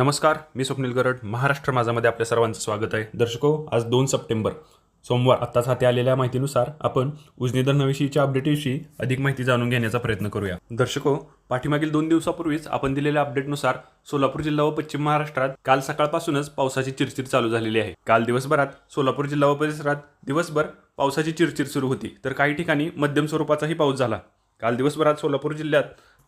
नमस्कार मी स्वप्नील गरड. महाराष्ट्र माझामध्ये आपल्या सर्वांचं स्वागत आहे. दर्शको आज दोन सप्टेंबर सोमवार आत्ताच हाती आलेल्या माहितीनुसार आपण उजनी धरणाविषयीच्या अपडेटविषयी अधिक माहिती जाणून घेण्याचा प्रयत्न करूया. दर्शको पाठीमागील दोन दिवसापूर्वीच आपण दिलेल्या अपडेटनुसार सोलापूर जिल्हा व पश्चिम महाराष्ट्रात काल सकाळपासूनच पावसाची चिरचिर चालू झालेली आहे. काल दिवसभरात सोलापूर जिल्हा व परिसरात दिवसभर पावसाची चिरचिर सुरू होती. तर काही ठिकाणी मध्यम स्वरूपाचाही पाऊस झाला. काल दिवसभरात सोलापूर जिल्ह्यात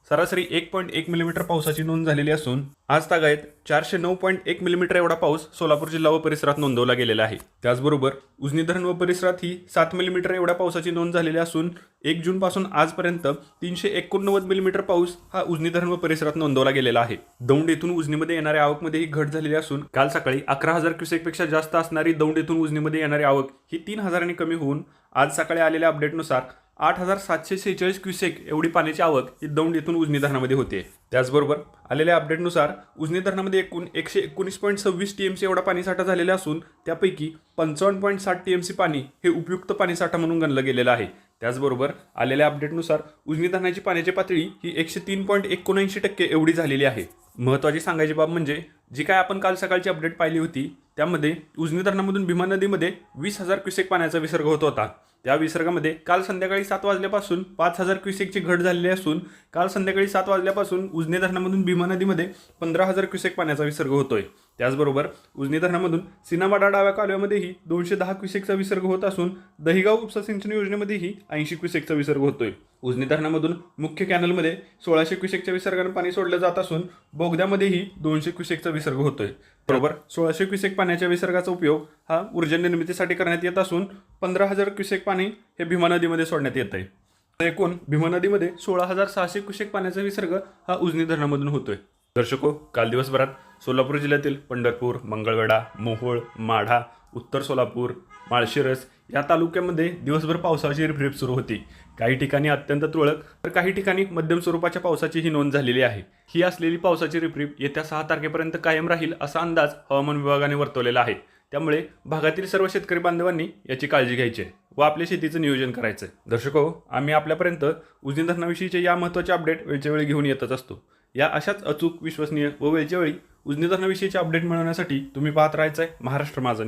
सरासरी एक पॉईंट एक मिलीमीटर पावसाची नोंद झालेली असून आज तागायत चारशे नऊ पॉईंट एक मिलीमीटर एवढा पाऊस सोलापूर जिल्हा व परिसरात नोंदवला गेलेला आहे. त्याचबरोबर उजनी धरण व परिसरात ही सात मिलीमीटर एवढ्या पावसाची नोंद झालेली असून एक जूनपासून आजपर्यंत तीनशे एकोणनव्वद मिलीमीटर पाऊस हा उजनी धरण व परिसरात नोंदवला गेलेला आहे. दौंड येथून उजनीमध्ये येणाऱ्या आवकमध्ये ही घट झालेली असून काल सकाळी अकरा हजार क्युसेकपेक्षा जास्त असणारी दौंड येथून उजनीमध्ये येणारी आवक ही तीन हजारांनी कमी होऊन आज सकाळी आलेल्या अपडेटनुसार आठ हजार सातशे सेहेचाळीस क्युसेक एवढी पाण्याची आवक ही दौंड येथून उजनी धरणामध्ये होते. त्याचबरोबर आलेल्या अपडेटनुसार उजनी धरणामध्ये एकूण एकशे एकोणीस पॉईंट सव्वीस टी एम सी एवढा पाणीसाठा झालेला असून त्यापैकी पंचावन्न पॉईंट साठ टी एम सी पाणी हे उपयुक्त पाणीसाठा म्हणून गणलं गेलेलं आहे. त्याचबरोबर आलेल्या अपडेटनुसार उजनी धरणाची पाण्याची पातळी ही एकशे तीन पॉईंट एकोणऐंशी टक्के एवढी झालेली आहे. महत्त्वाची सांगायची बाब म्हणजे जी काय आपण काल सकाळची अपडेट पाहिली होती त्यामध्ये उजनी धरणामधून भीमा नदीमध्ये वीस हजार क्युसेक पाण्याचा विसर्ग होत होता. त्या विसर्गामध्ये काल संध्याकाळी सात वाजल्यापासून पाच हजार क्युसेकची घट झालेली असून काल संध्याकाळी सात वाजल्यापासून उजने धरणामधून भीमा नदीमध्ये पंधरा हजार क्युसेक पाण्याचा विसर्ग होतोय. त्याचबरोबर उजनी धरणामधून सिनावाडा डाव्या कालव्यामध्येही दोनशे दहा क्युसेकचा विसर्ग होत असून दहिगाव उपसा सिंचन योजनेमध्येही ऐंशी क्युसेकचा विसर्ग होतोय. उजनी धरणामधून मुख्य कॅनलमध्ये सोळाशे क्युसेकच्या विसर्गाने पाणी सोडलं जात असून बोगद्यामध्येही दोनशे क्युसेकचा विसर्ग होतोय. बरोबर सोळाशे क्युसेक पाण्याच्या विसर्गाचा उपयोग हा ऊर्जा निर्मितीसाठी करण्यात येत असून पंधरा हजार क्युसेक पाणी हे भीमा नदीमध्ये सोडण्यात येत आहे एकूण भीमा नदीमध्ये सोळा हजार सहाशे क्युसेक पाण्याचा विसर्ग हा उजनी धरणामधून होतोय. दर्शको काल दिवसभरात सोलापूर जिल्ह्यातील पंढरपूर मंगळवेढा मोहोळ माढा उत्तर सोलापूर माळशिरस या तालुक्यामध्ये दिवसभर पावसाची रिपरिप सुरू होती. काही ठिकाणी अत्यंत तुरळक तर काही ठिकाणी मध्यम स्वरूपाच्या पावसाची ही नोंद झालेली आहे. ही असलेली पावसाची रिपरिप येत्या सहा तारखेपर्यंत कायम राहील असा अंदाज हवामान विभागाने वर्तवलेला आहे. त्यामुळे भागातील सर्व शेतकरी बांधवांनी याची काळजी घ्यायची आहे व आपल्या शेतीचं नियोजन करायचं आहे. दर्शको आम्ही आपल्यापर्यंत उजनी धरणाविषयीचे या महत्त्वाचे अपडेट वेळच्या वेळी घेऊन येतच असतो. या अशाच अचूक विश्वसनीय व वेळच्या वेळी उजनी धरणाविषयीचे अपडेट मिळवण्यासाठी तुम्ही पाहत राहायचं आहे महाराष्ट्र माझा न्यूज